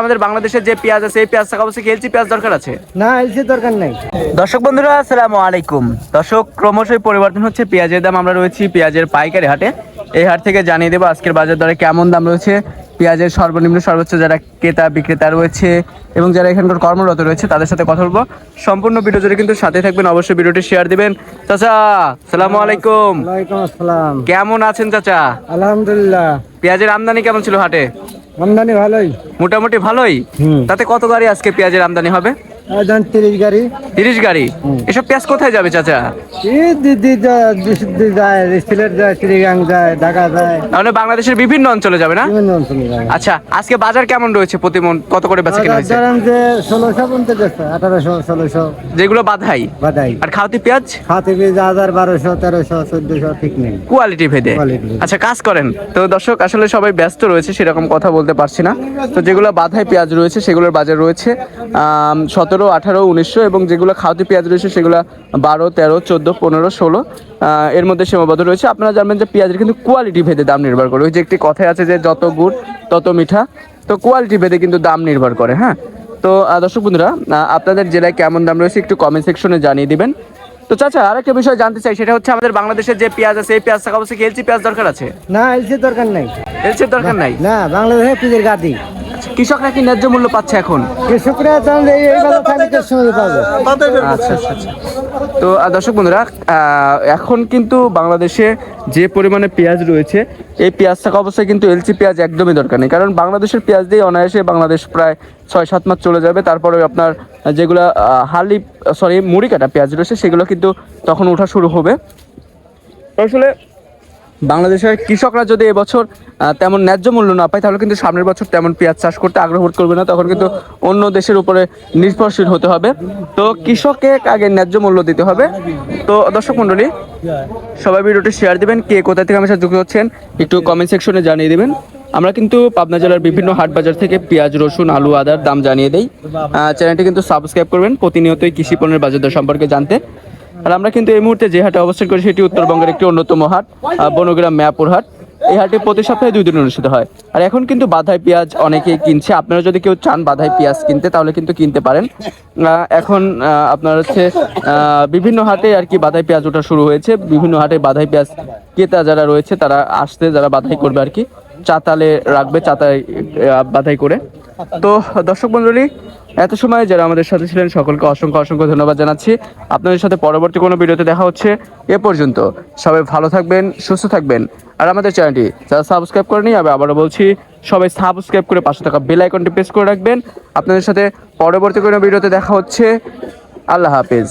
আমাদের বাংলাদেশের যে পেঁয়াজ আছে এই পেঁয়াজ থাকা অবশ্যই এলচি পেঁয়াজ দরকার আছে? না এলসি দরকার নাই। দর্শক বন্ধুরা আসসালামু আলাইকুম। দর্শক ক্রমশই পরিবর্তন হচ্ছে পেঁয়াজের দাম আমরা রয়েছি পেঁয়াজের পাইকারি হাটে। এই হাট থেকে জানিয়ে দেবো আজকের বাজার দরে কেমন দাম রয়েছে পেঁয়াজের সর্বনিম্ন সর্বোচ্চ যারা ক্রেতা বিক্রেতা রয়েছে এবং যারা এখানকার কর্মরত রয়েছে তাদের সাথে কথা বলব। সম্পূর্ণ ভিডিও জুড়ে কিন্তু সাথে থাকবেন অবশ্যই ভিডিওটি শেয়ার দিবেন। চাচা সালাম আলাইকুম। আসসালাম। কেমন আছেন চাচা? আলহামদুলিল্লাহ। পেঁয়াজের আমদানি কেমন ছিল হাটে? আমদানি ভালোই। মোটামুটি ভালোই? তাতে কত গাড়ি আজকে পেঁয়াজের আমদানি হবে? একজন তিরিশ গাড়ি। তিরিশ গাড়ি? এসব পেঁয়াজ কোথায় যাবে চাচা? এই দিদি যা- দিদি যায় সিলেট যায় চিড়িগাং যায় ঢাকা যায়। তাহলে বাংলাদেশের বিভিন্ন অঞ্চলে যাবে না? বিভিন্ন অঞ্চলে যায় আচ্ছা আজকে বাজার কেমন রয়েছে প্রতি মন কত করে বেচা কিনা হয়েছে? ধরেন যে ষোলোশো আঠারোশো ষোলোশো। যেগুলো বাধাই। বাদাই আর খাওয়াতি পেঁয়াজ? বীজ হাজার বারোশো তেরোশো চোদ্দশো ঠিক নেই। কোয়ালিটি ভেদে। আচ্ছা কাজ করেন। তো দর্শক আসলে সবাই ব্যস্ত রয়েছে সেরকম কথা বলতে পারছি না। তো যেগুলো বাধাই পেঁয়াজ রয়েছে সেগুলোর বাজার রয়েছে। সতেরো আঠারো উনিশশো এবং যেগুলো খাওয়াতি পেঁয়াজ রয়েছে সেগুলো বারো তেরো চোদ্দ পনেরো ষোলো এর মধ্যে সীমাবদ্ধ রয়েছে। আপনারা জানবেন যে পেঁয়াজের কিন্তু কোয়ালিটি ভেদে দাম নির্ভর করে। ওই যে একটি কথাই আছে যে যত গুড় তত মিঠা। তো কোয়ালিটি ভেদে কিন্তু দাম নির্ভর করে হ্যাঁ? তো দর্শক বন্ধুরা আপনাদের জেলায় কেমন দাম রয়েছে একটু কমেন্ট সেকশনে জানিয়ে দিবেন। তো চাচা আরেকটা বিষয় জানতে চাই সেটা হচ্ছে আমাদের বাংলাদেশের যে পেঁয়াজ আছে এই পেঁয়াজ থাকা অবশ্যই কি এলচি পেঁয়াজ দরকার আছে? না এলসি দরকার নাই। এলচির দরকার নাই? না বাংলাদেশে পিজের গাদি। কৃষকরা কি ন্যায্য মূল্য পাচ্ছে এখন? কৃষকরা তাহলে এই আচ্ছা আচ্ছা আচ্ছা। তো দর্শক বন্ধুরা এখন কিন্তু বাংলাদেশে যে পরিমাণে পেঁয়াজ রয়েছে এই পেঁয়াজ থাকা অবস্থায় কিন্তু এলচি পেঁয়াজ একদমই দরকার নেই। কারণ বাংলাদেশের পেঁয়াজ দিয়ে অনায়াসে বাংলাদেশ প্রায় ছয় সাত মাস চলে যাবে। তারপরে আপনার যেগুলো হালি সরি মুড়ি কাটা পেঁয়াজ রয়েছে সেগুলো কিন্তু তখন ওঠা শুরু হবে। আসলে বাংলাদেশের কৃষকরা যদি এবছর তেমন ন্যায্য মূল্য না পায়, তাহলে কিন্তু সামনের বছর তেমন পেঁয়াজ চাষ করতে আগ্রহ করবে না। তখন কিন্তু অন্য দেশের উপরে নির্ভরশীল হতে হবে। তো কৃষককে আগে ন্যায্য মূল্য দিতে হবে। তো দর্শক মণ্ডলী, সবাই ভিডিওটি শেয়ার দিবেন, কে কোথা থেকে আমার সাথে যুক্ত হচ্ছেন, একটু কমেন্ট সেকশনে জানিয়ে দেবেন। আমরা কিন্তু পাবনা জেলার বিভিন্ন হাট বাজার থেকে পেঁয়াজ, রসুন, আলু, আদার দাম জানিয়ে দেই। চ্যানেলটি কিন্তু সাবস্ক্রাইব করবেন, প্রতিনিয়তই কৃষি পণ্যের বাজার দর সম্পর্কে জানতে। আর আমরা কিন্তু এই মুহূর্তে যে হাটে অবস্থান করি, সেটি উত্তরবঙ্গের একটি অন্যতম হাট বনগ্রাম মেয়াপুর হাট। এই হাটে প্রতি সপ্তাহে দুই দিন অনুষ্ঠিত হয়। আর এখন কিন্তু বাধাই পেঁয়াজ অনেকেই কিনছে। আপনারা যদি কেউ চান বাধাই পেঁয়াজ কিনতে, তাহলে কিন্তু কিনতে পারেন। এখন আপনার হচ্ছে বিভিন্ন হাটে আর কি বাধাই পেঁয়াজ ওঠা শুরু হয়েছে। বিভিন্ন হাটে বাধাই পেঁয়াজ ক্রেতা যারা রয়েছে, তারা আসতে, যারা বাধাই করবে আর কি, চাতালে রাখবে চাতায় বাধাই করে। তো দর্শক মন্ডলী এত সময় যারা আমাদের সাথে ছিলেন, সকলকে অসংখ্য অসংখ্য ধন্যবাদ জানাচ্ছি। আপনাদের সাথে পরবর্তী কোনো ভিডিওতে দেখা হচ্ছে এ পর্যন্ত। সবাই ভালো থাকবেন, সুস্থ থাকবেন। আর আমাদের চ্যানেলটি যারা সাবস্ক্রাইব করেনি, আমি আবারও বলছি, সবাই সাবস্ক্রাইব করে পাশে থাকা বেল আইকনটি প্রেস করে রাখবেন। আপনাদের সাথে পরবর্তী কোনো ভিডিওতে দেখা হচ্ছে। আল্লাহ হাফেজ।